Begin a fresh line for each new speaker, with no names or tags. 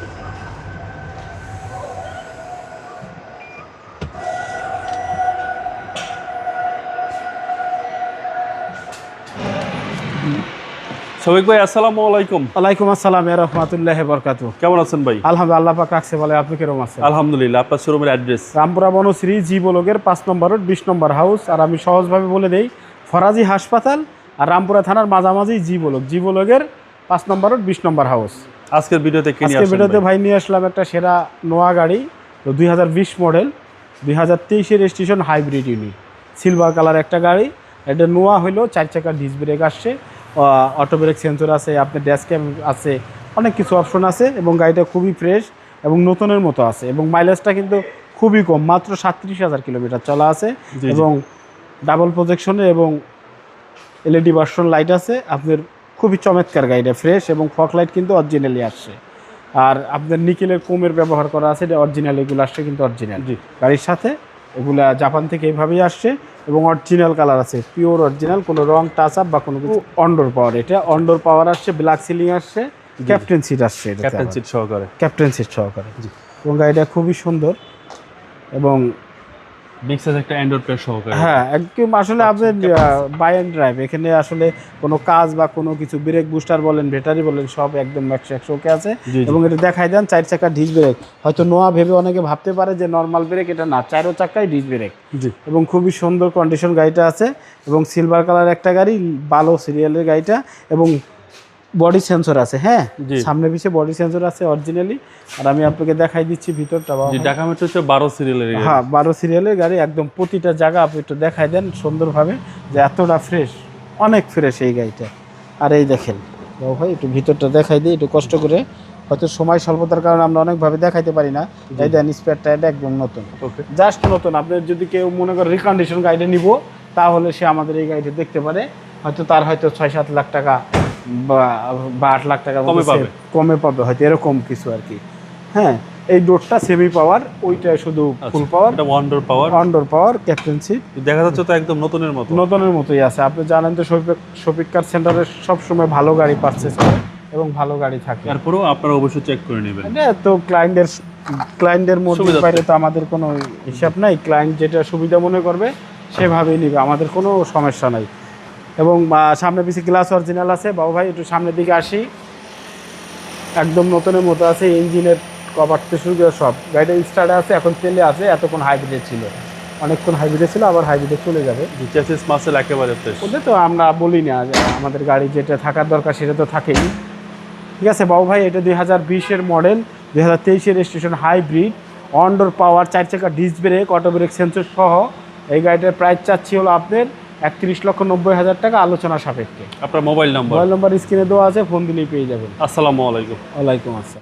শফিক ভাই আসসালামু আলাইকুম।
ওয়ালাইকুম আসসালাম রহমতুল্লাহ বরকাতু।
কেমন আছেন ভাই?
আলহামদুলিল্লাহ আল্লাহ পাক রাখছে বলে আপনি কীরকম আছেন?
আলহামদুলিল্লাহ আপনার শোরুমের অ্যাড্রেস
রামপুরা বনশ্রী জি বলগের পাঁচ নম্বর রোড বিশ নম্বর হাউস আর আমি সহজভাবে বলে দেই ফরাজি হাসপাতাল আর রামপুরা থানার মাঝামাঝি জি বলক জি বলগের পাঁচ নম্বর রোড বিশ নম্বর হাউস
আজকের ভিডিওতে কি নিয়ে
আজকে
আসছেন
ভিডিওতে
ভাই?
নিয়ে আসলাম একটা সেরা নোয়া গাড়ি তো দুই হাজার বিশ মডেল দুই হাজার তেইশের station hybrid unit silver colour একটা গাড়ি এটা নোয়া হইল চার চাকার ডিস ব্রেক আসছে অটো ব্রেক সেন্সর আছে আপনার ড্যাশ ক্যাম আছে অনেক কিছু অপশন আছে এবং গাড়িটা খুবই ফ্রেশ এবং নতুনের মতো আছে এবং মাইলেজটা কিন্তু খুবই কম মাত্র সাতত্রিশ হাজার কিলোমিটার চলা আছে। এবং ডাবল প্রজেকশনের এবং এলইডি ভার্সন লাইট আছে আপনার খুবই চমৎকার গাড়িটা ফ্রেশ এবং ফক লাইট কিন্তু অরিজিনালি আসছে। আর আপনার নিকেলের কোমের ব্যবহার করা আছে এটা অরিজিনাল এগুলো আসছে কিন্তু অরিজিনাল গাড়ির সাথে এগুলা জাপান থেকে এইভাবেই আসছে এবং অরিজিনাল কালার আছে পিওর অরিজিনাল কোনো রং টাচ আপ বা কোনো কিছু। অন্ডোর পাওয়ার এটা অন্ডোর পাওয়ার আসছে ব্ল্যাক সিলিং আসছে ক্যাপ্টেন সিট আসছে
ক্যাপ্টেন সিট সহকারে।
ক্যাপ্টেন সিট সহকারে।
জি।
এবং গাড়িটা খুবই সুন্দর এবং
বিগ সাইজ একটা অ্যান্ড্রয়েড প্লেয়ার সহকারে।
হ্যাঁ একদম আসলে আপনার বাই অ্যান্ড ড্রাইভ এখানে আসলে কোনো কাজ বা কোনো কিছু ব্রেক বুস্টার বলেন ব্যাটারি বলেন সব একদম একশো একশো ওকে আছে। এবং এটা দেখাই দেন চার চাকা ডিস ব্রেক হয়তো নোয়া ভেবে অনেকে ভাবতে পারে যে নর্মাল ব্রেক এটা না চারো চাকায় ডিস ব্রেক এবং খুবই সুন্দর কন্ডিশন গাড়িটা আছে এবং সিলভার কালার একটা গাড়ি ভালো সিরিয়ালের গাড়িটা এবং বডি সেন্সর আছে হ্যাঁ। সামনে পিছিয়ে বডি সেন্সর আছে অরিজিনালি আর আমি আপনাকে দেখাই দিচ্ছি ভিতরটা।
ঢাকা মেট্রো হচ্ছে বারো সিরিয়ালের
হ্যাঁ বারো সিরিয়ালের গাড়ি একদম প্রতিটা জায়গা আপনি একটু দেখাই দেন সুন্দরভাবে যে এতটা ফ্রেশ অনেক ফ্রেশ এই গাড়িটা। আর এই দেখেন বাবু ভাই একটু ভিতরটা দেখাই দিই একটু কষ্ট করে। হয়তো সময় স্বল্পতার কারণে আমরা অনেকভাবে দেখাইতে পারি না। এই দেন স্পেয়ার টায়ারটা একদম নতুন।
ওকে
জাস্ট নতুন আপনি যদি কেউ মনে করেন রিকন্ডিশন গাড়িটা নিব তাহলে সে আমাদের এই গাড়িটা দেখতে পারে। হয়তো তার হয়তো ছয় সাত লাখ টাকা বা আট লাখ টাকা
কমে পাবে।
কমে পাবে হয়তো এরকম কিছু আর কি। হ্যাঁ এই ডোরটা সেমি পাওয়ার ওইটা শুধু ফুল পাওয়ার
এটা wonder power
under power captaincy
দেখা যাচ্ছে তো একদম নতুনের মতো।
নতুনের মতোই আছে। আপনি জানেন তো শফিক শফিক কার সেন্টারে সবসময় ভালো গাড়ি পারচেস করে এবং ভালো গাড়ি থাকে।
তারপরেও আপনারা অবশ্যই চেক করে নেবেন।
এটা তো ক্লায়েন্টের ক্লায়েন্টের মধ্যে বাইরে তো আমাদের কোনো হিসাব নাই। ক্লায়েন্ট যেটা সুবিধা মনে করবে সেভাবেই নিবে। আমাদের কোনো সমস্যা নাই। এবং সামনে পিছিয়ে গ্লাস অরিজিনাল আছে। বাবু ভাই একটু সামনের দিকে আসি। একদম নতুনের মতো আছে ইঞ্জিনের কভার থেকে শুরু করে সব। গাড়িটা স্টার্টে আছে এখন তেলে আছে এতক্ষণ হাইব্রিডে ছিল। অনেকক্ষণ হাইব্রিডে ছিল আবার হাইব্রিডে চলে যাবে।
মাসেল একেবারে
ওদের তো আমরা বলি না আমাদের গাড়ি যেটা থাকার দরকার সেটা তো থাকেই। ঠিক আছে বাবু ভাই এটা দুই হাজার বিশের মডেল দুই হাজার তেইশের স্টেশন হাইব্রিড অন্ডোর পাওয়ার চার চাকা disc brake auto brake sensor সহ। এই গাড়িটার প্রাইস চাচ্ছি হলো আপনার একত্রিশ লক্ষ নব্বই হাজার টাকা আলোচনা সাপেক্ষে।
আপনার মোবাইল নাম্বার?
মোবাইল নম্বর স্ক্রিনে দেওয়া আছে ফোন দিলেই পেয়ে যাবেন।
আসসালামু আলাইকুম।
ওয়ালাইকুম আসসালাম।